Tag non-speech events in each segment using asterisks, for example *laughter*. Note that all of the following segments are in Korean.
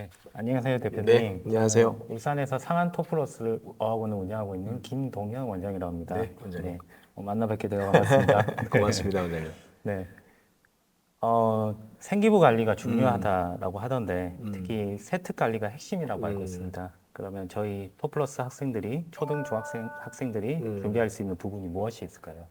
네, 안녕하세요 대표님. 네, 안녕하세요. 저는 울산에서 상한 토플러스를 어학원을 운영하고 있는 김동현 원장이라고 합니다. 네, 원장님. 어, 만나 뵙게 되어 반갑습니다. *laughs* 고맙습니다, 원장님. 네. 어, 생기부 관리가 중요하다라고 하던데 특히 세특 관리가 핵심이라고 알고 음. 있습니다. 그러면 저희 토플러스 학생들이 초등 중학생 학생들이 음. 준비할 수 있는 부분이 무엇이 있을까요?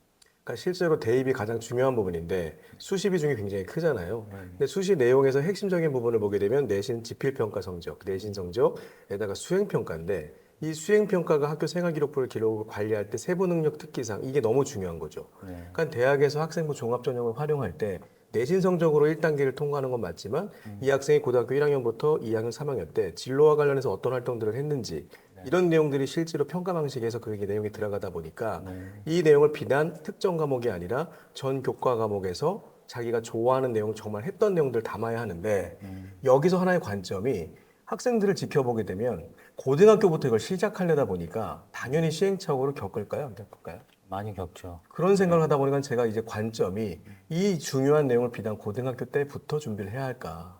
그러니까 실제로 대입이 가장 중요한 부분인데 수시 비중이 굉장히 크잖아요. 네. 근데 수시 내용에서 핵심적인 부분을 보게 되면 내신 지필 평가 성적, 내신 성적에다가 수행 평가인데 이 수행 평가가 학교 생활 기록부를 기록을 관리할 때 세부 능력 특기상 이게 너무 중요한 거죠. 네. 그러니까 대학에서 학생부 종합 전형을 활용할 때 내신 성적으로 1단계를 통과하는 건 맞지만 이 학생이 고등학교 1학년부터 2학년, 3학년 때 진로와 관련해서 어떤 활동들을 했는지 이런 내용들이 실제로 평가 방식에서 그게 내용이 들어가다 보니까 네. 이 내용을 비단 특정 과목이 아니라 전 교과 과목에서 자기가 좋아하는 내용 정말 했던 내용들 담아야 하는데 음. 여기서 하나의 관점이 학생들을 지켜보게 되면 고등학교부터 이걸 시작하려다 보니까 당연히 시행착오를 겪을까요? 안 겪을까요? 많이 겪죠. 그런 생각을 하다 보니까 제가 이제 관점이 이 중요한 내용을 비단 고등학교 때부터 준비를 해야 할까?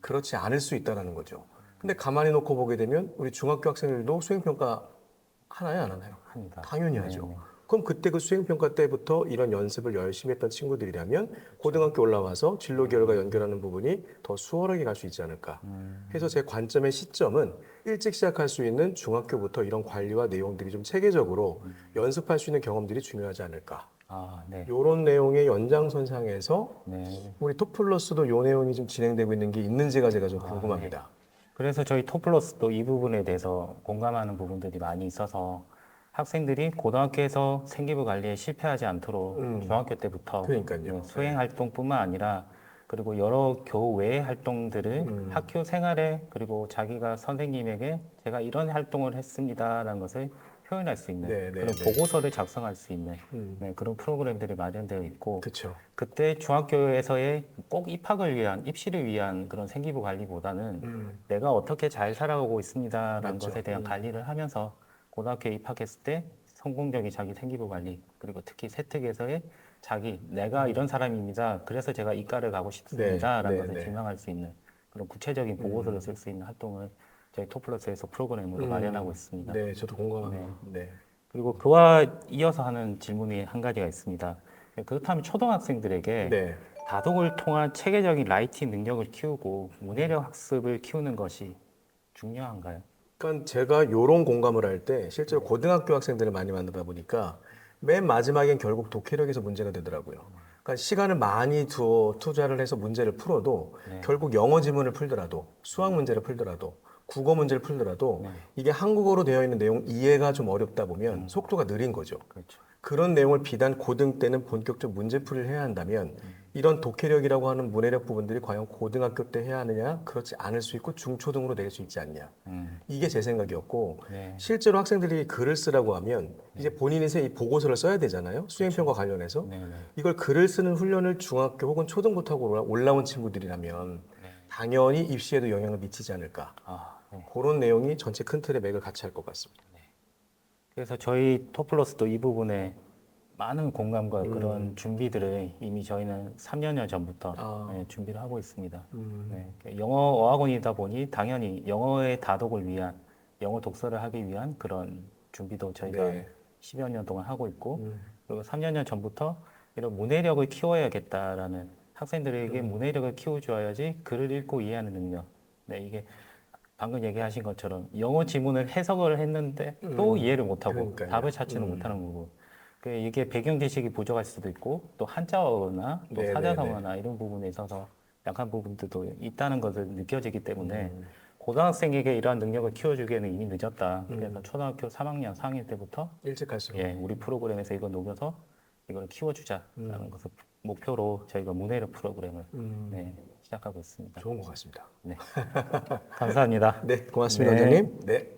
그렇지 않을 수 있다라는 거죠. 근데 가만히 놓고 보게 되면 우리 중학교 학생들도 수행평가 하나요, 안 하나요? 합니다. 당연히 하죠. 네. 그럼 그때 그 수행평가 때부터 이런 연습을 열심히 했던 친구들이라면 고등학교 올라와서 진로 결과 연결하는 부분이 더 수월하게 갈 수 있지 않을까. 음. 해서 제 관점의 시점은 일찍 시작할 수 있는 중학교부터 이런 관리와 내용들이 좀 체계적으로 연습할 수 있는 경험들이 중요하지 않을까. 아, 네. 이런 내용의 연장선상에서 네. 우리 토플러스도 이 내용이 좀 진행되고 있는 게 있는지가 제가 좀 궁금합니다. 그래서 저희 토플러스도 이 부분에 대해서 공감하는 부분들이 많이 있어서 학생들이 고등학교에서 생기부 관리에 실패하지 않도록 음. 중학교 때부터 그러니까요. 네, 수행 활동뿐만 아니라 그리고 여러 교외 활동들을 음. 학교 생활에 그리고 자기가 선생님에게 제가 이런 활동을 했습니다라는 것을 표현할 수 있는 네, 네, 그런 네. 보고서를 작성할 수 있는 음. 네, 그런 프로그램들이 마련되어 있고 그렇죠. 그때 중학교에서의 꼭 입학을 위한 입시를 위한 그런 생기부 관리보다는 음. 내가 어떻게 잘 살아가고 있습니다라는 맞죠. 것에 대한 음. 관리를 하면서 고등학교에 입학했을 때 성공적인 자기 생기부 관리 그리고 특히 세특에서의 자기 내가 이런 사람입니다. 그래서 제가 이과를 가고 싶습니다라는 네, 네, 것을 네. 증명할 수 있는 그런 구체적인 보고서를 쓸 수 있는 활동을 저희 토플러스에서 프로그램으로 음. 마련하고 있습니다. 네, 저도 공감합니다. 네. 그리고 그와 이어서 하는 질문이 한 가지가 있습니다. 그렇다면 초등학생들에게 네. 다독을 통한 체계적인 라이팅 능력을 키우고 문해력 학습을 키우는 것이 중요한가요? 그러니까 제가 이런 공감을 할 때 실제로 고등학교 학생들을 많이 만나다 보니까 맨 마지막엔 결국 독해력에서 문제가 되더라고요. 그러니까 시간을 많이 두어 투자를 해서 문제를 풀어도 네. 결국 영어 지문을 풀더라도 수학 문제를 풀더라도 국어 문제를 풀더라도 네. 이게 한국어로 되어 있는 내용 이해가 좀 어렵다 보면 속도가 느린 거죠. 그렇죠. 그런 내용을 비단 고등 때는 본격적 문제풀이를 해야 한다면 이런 독해력이라고 하는 문해력 부분들이 과연 고등학교 때 해야 하느냐 그렇지 않을 수 있고 중초등으로 낼수 있지 않냐 음, 이게 제 생각이었고 네. 실제로 학생들이 글을 쓰라고 하면 이제 본인이 이 보고서를 써야 되잖아요 수행평가 관련해서 네, 네. 이걸 글을 쓰는 훈련을 중학교 혹은 초등부터 하고 올라- 올라온 친구들이라면 네. 당연히 입시에도 영향을 미치지 않을까 아, 네. 그런 내용이 전체 큰 틀의 맥을 같이 할 것 같습니다. 그래서 저희 토플러스도 이 부분에 많은 공감과 음. 그런 준비들을 이미 저희는 3년여 전부터 아. 네, 준비를 하고 있습니다. 음. 네, 영어 어학원이다 보니 당연히 영어의 다독을 위한 영어 독서를 하기 위한 그런 준비도 저희가 네. 10여 년 동안 하고 있고 음. 그리고 3년 전부터 이런 문해력을 키워야겠다라는 학생들에게 음. 문해력을 키워줘야지 글을 읽고 이해하는 능력. 네, 이게 방금 얘기하신 것처럼 영어 지문을 해석을 했는데 또 음. 이해를 못하고 그러니까요. 답을 찾지는 음. 못하는 거고. 그 이게 배경 지식이 부족할 수도 있고 또 한자어나 또 네, 사자성어나 이런 부분에 있어서 약한 부분들도 있다는 것을 느껴지기 때문에 음. 고등학생에게 이러한 능력을 키워주기에는 이미 늦었다. 그래서 초등학교 3학년, 4학년 때부터 일찍 할수록 예, 우리 프로그램에서 이거 녹여서 이걸 키워주자라는 것을 목표로 저희가 문해력 프로그램을 음. 네, 시작하고 있습니다. 좋은 것 같습니다. 네. *laughs* 감사합니다. 네, 고맙습니다, 네. 원장님. 네.